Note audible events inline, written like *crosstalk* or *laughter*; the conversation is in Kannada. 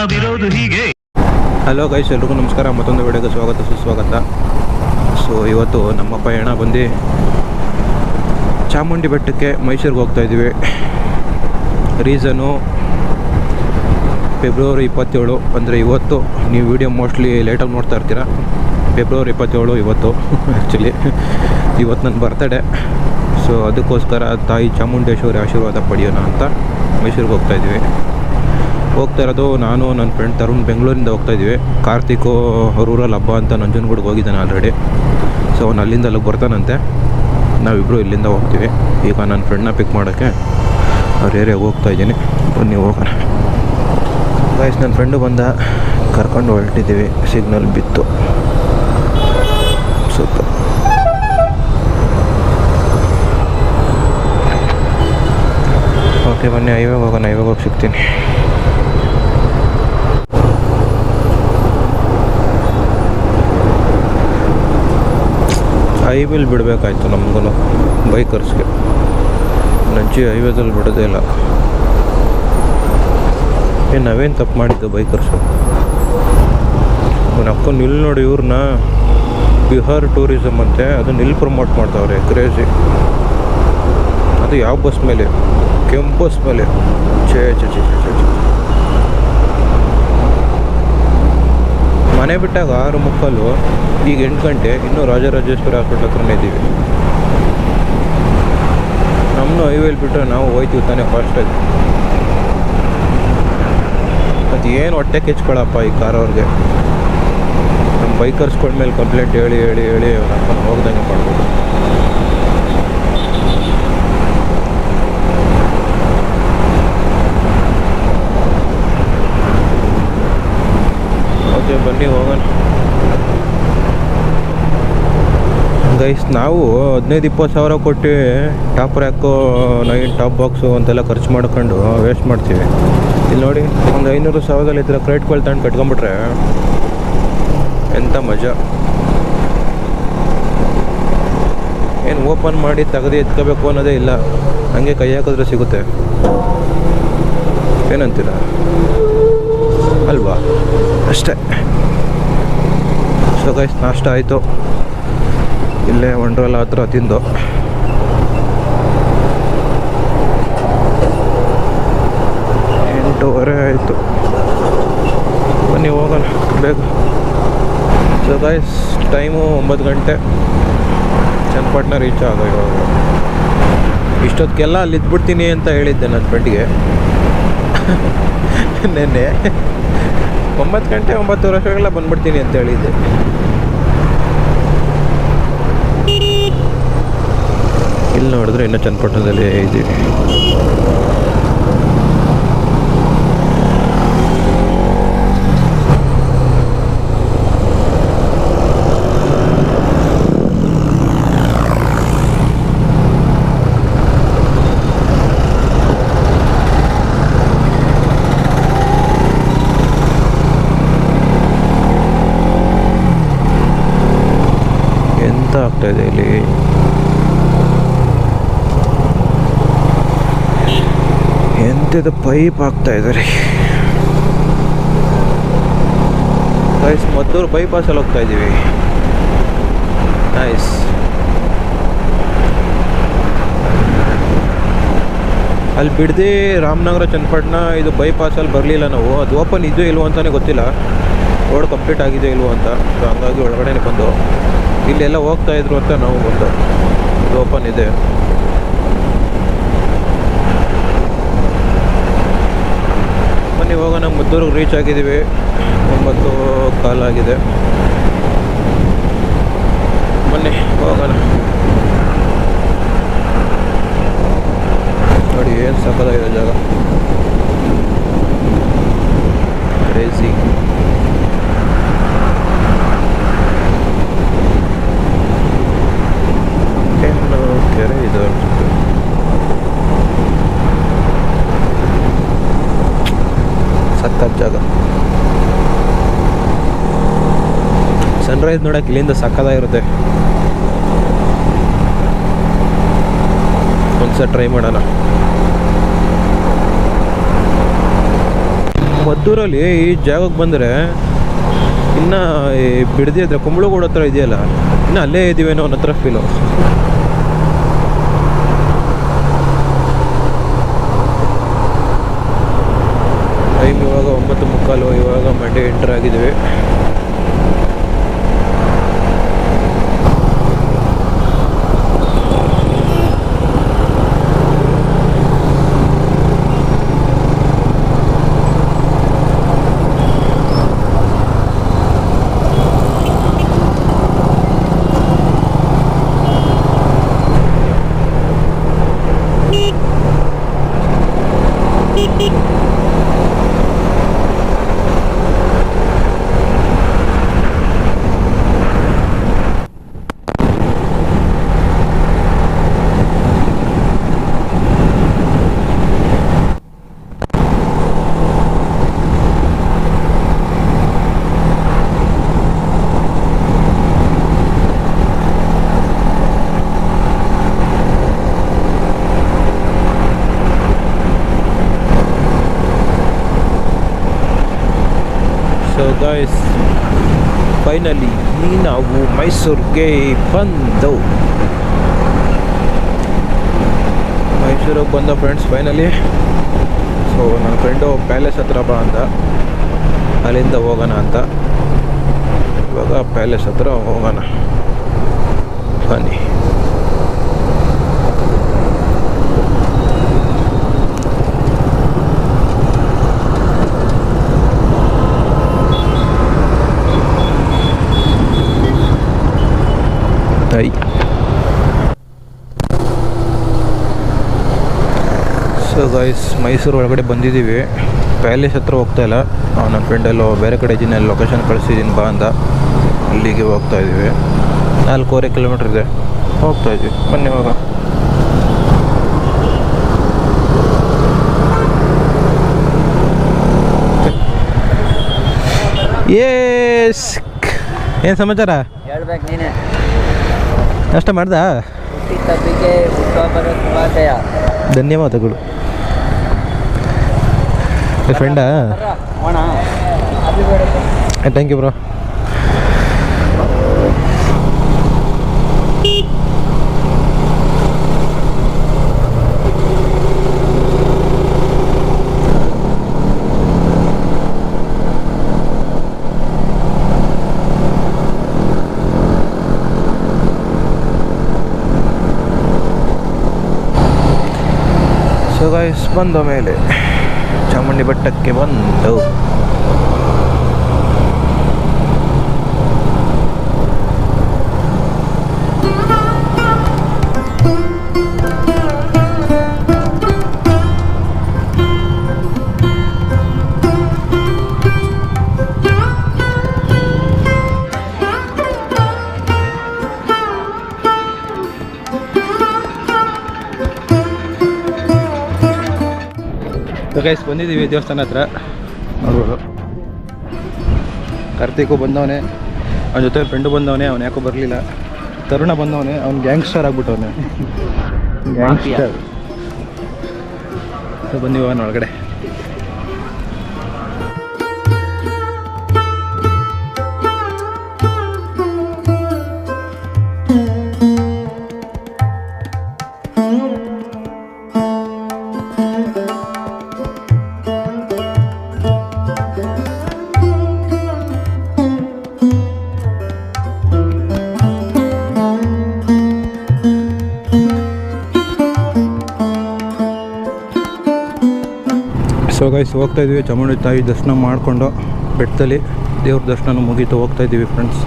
ನಾವಿರೋದು ಹೀಗೆ. ಹಲೋ ಗೈಸ್ ಎಲ್ರಿಗೂ ನಮಸ್ಕಾರ. ಮತ್ತೊಂದು ವಿಡಿಯೋಗೆ ಸ್ವಾಗತ, ಸುಸ್ವಾಗತ. ಸೊ ಇವತ್ತು ನಮ್ಮ ಪಯಣ ಬಂದು ಚಾಮುಂಡಿ ಬೆಟ್ಟಕ್ಕೆ ಮೈಸೂರಿಗೆ ಹೋಗ್ತಾ ಇದ್ದೀವಿ. ರೀಸನು ಫೆಬ್ರವರಿ ಇಪ್ಪತ್ತೇಳು ಅಂದರೆ ಇವತ್ತು. ನೀವು ವಿಡಿಯೋ ಮೋಸ್ಟ್ಲಿ ಲೇಟಾಗಿ ನೋಡ್ತಾ ಇರ್ತೀರ. ಫೆಬ್ರವರಿ ಇಪ್ಪತ್ತೇಳು ಇವತ್ತು ಆ್ಯಕ್ಚುಲಿ ಇವತ್ತು ನನ್ನ ಬರ್ತಡೇ ಸೊ ಅದಕ್ಕೋಸ್ಕರ ತಾಯಿ ಚಾಮುಂಡೇಶ್ವರಿ ಆಶೀರ್ವಾದ ಪಡೆಯೋಣ ಅಂತ ಮೈಸೂರಿಗೆ ಹೋಗ್ತಾ ಇದ್ದೀವಿ. ಹೋಗ್ತಾ ಇರೋದು ನಾನು, ನನ್ನ ಫ್ರೆಂಡ್ ತರುಣ್ ಬೆಂಗಳೂರಿಂದ ಹೋಗ್ತಾ ಇದ್ದೀವಿ. ಕಾರ್ತಿಕ್ ಊರಲ್ಲಿ ಹಬ್ಬ ಅಂತ ನಂಜನಗೂಡಿಗೆ ಹೋಗಿದ್ದಾನೆ ಆಲ್ರೆಡಿ ಸೊ ಅವ್ನು ಅಲ್ಲಿಂದ ಅಲ್ಲಿಗೆ ಬರ್ತಾನಂತೆ. ನಾವಿಬ್ಬರು ಇಲ್ಲಿಂದ ಹೋಗ್ತೀವಿ. ಈಗ ನನ್ನ ಫ್ರೆಂಡ್ನ ಪಿಕ್ ಮಾಡೋಕ್ಕೆ ಅವ್ರ ಏರಿಯಾಗೆ ಹೋಗ್ತಾ ಇದ್ದೀನಿ. ಬನ್ನಿ, ಹೋಗೋಣ. ಗೈಸ್ ನನ್ನ ಫ್ರೆಂಡು ಬಂದ. ಕರ್ಕೊಂಡು ಹೊರಟಿದ್ದೀವಿ. ಸಿಗ್ನಲ್ ಬಿತ್ತು. ಸೂಪರ್ ಓಕೆ ಬನ್ನಿ ಐವಾಗ ಹೋಗೋಣ. ಐವಾಗ ಹೋಗಿ ಸಿಗ್ತೀನಿ. ಹೈವೇಲಿ ಬಿಡಬೇಕಾಯ್ತು ನಮಗೂ ಬೈಕರ್ಸ್ಗೆ. ನಜ್ಜಿ ಹೈವೇದಲ್ಲಿ ಬಿಡೋದೇ ಇಲ್ಲ. ಏ, ನಾವೇನು ತಪ್ಪು ಮಾಡಿದ್ದು ಬೈಕರ್ಸು? ಅವ್ನು ನಿಲ್ ನೋಡಿ ಇವ್ರನ್ನ ಬಿಹಾರ್ ಟೂರಿಸಮ್ ಅಂತೆ ಅದು ನಿಲ್ ಪ್ರಮೋಟ್ ಮಾಡ್ತಾವ್ರೆ, ಕ್ರೇಜಿ. ಅದು ಯಾವ ಬಸ್ ಮೇಲೆ? ಕೆಂಪು ಬಸ್ ಮೇಲೆ. ಚೇ ಚೇ ಚೇ ಚೇ ಛೇ. ಮನೆ ಬಿಟ್ಟಾಗ ಆರು ಮುಕ್ಕಲು ಈಗ ಎಂಟು ಗಂಟೆ ಇನ್ನೂ ರಾಜರಾಜೇಶ್ವರಿ ಹಾಸ್ಪಿಟ್ಲ್ ಹತ್ರನೇ ಇದ್ದೀವಿ. ನಮ್ಮನ್ನು ಹೈವೇಲಿ ಬಿಟ್ಟರೆ ನಾವು ಹೋಯ್ತೀವಿ ತಾನೇ ಫಾಸ್ಟಾಗಿ ಅದು ಏನು ಹೊಟ್ಟೆ ಕೆಚ್ಕೊಳಪ್ಪ ಈ ಕಾರ್ ಅವ್ರಿಗೆ. ನಮ್ಮ ಬೈಕರ್ಸ್ಕೊಂಡ್ಮೇಲೆ ಮೇಲೆ ಕಂಪ್ಲೇಂಟ್ ಹೇಳಿ ಹೇಳಿ ಹೇಳಿ ಹೋಗ್ದಂಗೆ ಮಾಡ್ಬೋದು ಓಕೆ ಬನ್ನಿ, ಹೋಗೋಣ. ಗೈಸ್ ನಾವು ಹದಿನೈದು ಇಪ್ಪತ್ತು ಸಾವಿರ ಕೊಟ್ಟು top rack, nine top box ಅಂತೆಲ್ಲ ಖರ್ಚು ಮಾಡ್ಕೊಂಡು ವೇಸ್ಟ್ ಮಾಡ್ತೀವಿ. ಇಲ್ಲಿ ನೋಡಿ, ಒಂದು ಐನೂರು ಸಾವಿರದಲ್ಲಿ ಈ ಥರ ಕ್ರೆಡಿಟ್ಗಳು ತಗೊಂಡು ಕಟ್ಕೊಂಬಿಟ್ರೆ ಎಂಥ ಮಜಾ. ಏನು ಓಪನ್ ಮಾಡಿ ತೆಗೆದು ಎತ್ಕೋಬೇಕು ಅನ್ನೋದೇ ಇಲ್ಲ. ಹಂಗೆ ಕೈ ಹಾಕಿದ್ರೆ ಸಿಗುತ್ತೆ. ಏನಂತೀರ? ಅಲ್ವಾ? ಅಷ್ಟೇ. ಸೊ ಗೈಸ್ ನಾಷ್ಟ ಆಯಿತು. ಇಲ್ಲೇ ಒಂಡ್ರಲ್ಲ ಹತ್ರ ತಿಂದು. ಎಂಟೂವರೆ ಆಯಿತು. ಬನ್ನಿ, ಹೋಗೋಣ. ಬೇಗ. ಸೊ ಗೈಸ್ ಟೈಮು ಒಂಬತ್ತು ಗಂಟೆ. ಚನ್ನಪಟ್ಟಣ ರೀಚ್ ಆಗೋ ಇವಾಗ. ಇಷ್ಟೊತ್ತಿಗೆಲ್ಲ ಅಲ್ಲಿ ಇದ್ಬಿಡ್ತೀನಿ ಅಂತ ಹೇಳಿದ್ದೆ ನನ್ನ ಫ್ರೆಂಡಿಗೆ *laughs* ನೆನ್ನೆ. ಒಂಬತ್ತು ಗಂಟೆ ಒಂಬತ್ತು ವರ್ಷಗೆಲ್ಲ ಬಂದ್ಬಿಡ್ತೀನಿ ಅಂತ ಹೇಳಿದ್ದೆ. ಇಲ್ಲಿ ನೋಡಿದ್ರೆ ಇನ್ನೂ ಚನ್ನಪಟ್ಟಣದಲ್ಲಿ ಇದ್ದೀವಿ. ಆಗ್ತಾ ಇದೆ ಇಲ್ಲಿ. ಎಂಥದ್ದು ಪೈಪ್ ಹಾಕ್ತಾ ಇದ್ದಾರೆ ಗೈಸ್ ಮದ್ದೂರು ಬೈಪಾಸಲ್ಲಿ ಹೋಗ್ತಾ ಇದ್ದೀವಿ. ನೈಸ್ ಅಲ್ಲಿ ಬಿಡದೆ ರಾಮನಗರ, ಚನ್ನಪಟ್ಟಣ, ಇದು ಬೈಪಾಸಲ್ಲಿ ಬರಲಿಲ್ಲ ನಾವು. ಅದು ಓಪನ್ ಇದೆಯೋ ಇಲ್ವೋ ಅಂತಲೇ ಗೊತ್ತಿಲ್ಲ. ರೋಡ್ ಕಂಪ್ಲೀಟ್ ಆಗಿದೆ ಇಲ್ವೋ ಅಂತ. ಸೊ ಹಂಗಾಗಿ ಒಳಗಡೆನೆ ಬಂದು. ಇಲ್ಲೆಲ್ಲ ಹೋಗ್ತಾ ಇದ್ರು ಅಂತ ನಾವು ಒಂದು ಓಪನ್ ಇದೆ. ಬನ್ನಿ, ಹೋಗೋಣ. ಮದ್ದೂರಿಗೆ ರೀಚ್ ಆಗಿದ್ದೀವಿ. ಒಂಬತ್ತು ಕಾಲಾಗಿದೆ ಬನ್ನಿ, ಹೋಗೋಣ. ನೋಡಿ, ಏನು ಸಕ್ಕದಾಗಿದೆ ಜಾಗ ಕ್ರೇಜಿ ಏನು ಕೆರೆ ಇದು ಅನ್ಸುತ್ತೆ ಸಕ್ಕತ್ ಜಾಗ. ಸನ್ರೈಸ್ ನೋಡಕ್ಕೆ ಇಲ್ಲಿಂದ ಸಕ್ಕದಾಗಿರುತ್ತೆ ಒಂದ್ಸಲ ಟ್ರೈ ಮಾಡೋಣ. ಮದ್ದೂರಲ್ಲಿ ಈ ಜಾಗಕ್ಕೆ ಬಂದರೆ ಇನ್ನು ಬಿಡದಿ ಹತ್ರ, ಕುಂಬಳಗೂಡ ಹತ್ರ ಇದೆಯಲ್ಲ, ಇನ್ನು ಅಲ್ಲೇ ಇದ್ದೀವೇನೋ ಅನ್ನೋ ಹತ್ರ ಫೀಲು ಟೈಮ್ ಇವಾಗ ಒಂಬತ್ತು ಮುಕ್ಕಾಲು ಇವಾಗ ಮಂಡೇ ಎಂಟರ್ ಆಗಿದ್ದೀವಿ ಸೊ ಗಾಯ್ಸ್ ಫೈನಲಿ ನಾವು ಮೈಸೂರಿಗೆ ಬಂದು ಮೈಸೂರಿಗೆ ಬಂದ ಫ್ರೆಂಡ್ಸ್ ಫೈನಲಿ ಸೊ ನನ್ನ ಫ್ರೆಂಡು ಪ್ಯಾಲೇಸ್ ಹತ್ರ ಬಾ ಅಂತ ಅಲ್ಲಿಂದ ಹೋಗೋಣ ಅಂತ ಇವಾಗ ಪ್ಯಾಲೇಸ್ ಹತ್ರ ಹೋಗೋಣ ಬನ್ನಿ ತಾಯಿ ಸೊ ಗೈಸ್ ಮೈಸೂರು ಒಳಗಡೆ ಬಂದಿದ್ದೀವಿ. ಪ್ಯಾಲೇಸ್ ಹತ್ರ ಹೋಗ್ತಾ ಇಲ್ಲ. ನನ್ನ ಫ್ರೆಂಡೆಲ್ಲೋ ಬೇರೆ ಕಡೆ ಇದ್ದೀನಿ ಅಲ್ಲಿ ಲೊಕೇಶನ್ ಕಳಿಸಿದ್ದೀನಿ ಬಾ ಅಂತ. ಅಲ್ಲಿಗೆ ಹೋಗ್ತಾ ಇದ್ದೀವಿ. ನಾಲ್ಕೂವರೆ ಕಿಲೋಮೀಟ್ರ್ ಇದೆ. ಹೋಗ್ತಾ ಇದ್ವಿ ಬನ್ನಿ ಇವಾಗ. ಏಸ್ ಏನು ಸಮಾಚಾರ? ಹೇಳ್ಬೇಕು ನೀನೆ. ಅಷ್ಟ ಮಾಡ್ದಾ? ಹುಟ್ಟಿದ್ದಬ್ಬಿಗೆ ಹುಟ್ಟುಹಬ್ಬದ ಶುಭಾಶಯ ಧನ್ಯವಾದಗಳು. ಫ್ರೆಂಡಾ thank you bro so guys ಬಂದ ಮೇಲೆ. ಚಾಮುಂಡಿ ಬೆಟ್ಟಕ್ಕೆ ಬಂದು ಗೈಸ್ ಬಂದಿದ್ದೀವಿ ದೇವಸ್ಥಾನ ಹತ್ರ. ನೋಡ್ಬೋದು. ಕಾರ್ತಿಕು ಬಂದವನೇ ಅವನ ಜೊತೆ ಫ್ರೆಂಡು ಬಂದವನೇ ಅವನು ಯಾಕೋ ಬರಲಿಲ್ಲ. ತರುಣ ಬಂದವನೇ ಅವ್ನು ಗ್ಯಾಂಗ್ಸ್ಟರ್ ಆಗ್ಬಿಟ್ಟವನೆ. ಗ್ಯಾಂಗ್ಸ್ಟರ್ ಬಂದಿವ ಒಳಗಡೆ. ಸೊ ಗೈಸ್ ಹೋಗ್ತಾ ಇದ್ವಿ ಚಾಮುಂಡಿ ತಾಯಿ ದರ್ಶನ ಮಾಡಿಕೊಂಡು ಬೆಟ್ಟದಲ್ಲಿ ದೇವ್ರ ದರ್ಶನ ಮುಗೀತು. ಹೋಗ್ತಾ ಇದ್ದೀವಿ ಫ್ರೆಂಡ್ಸ್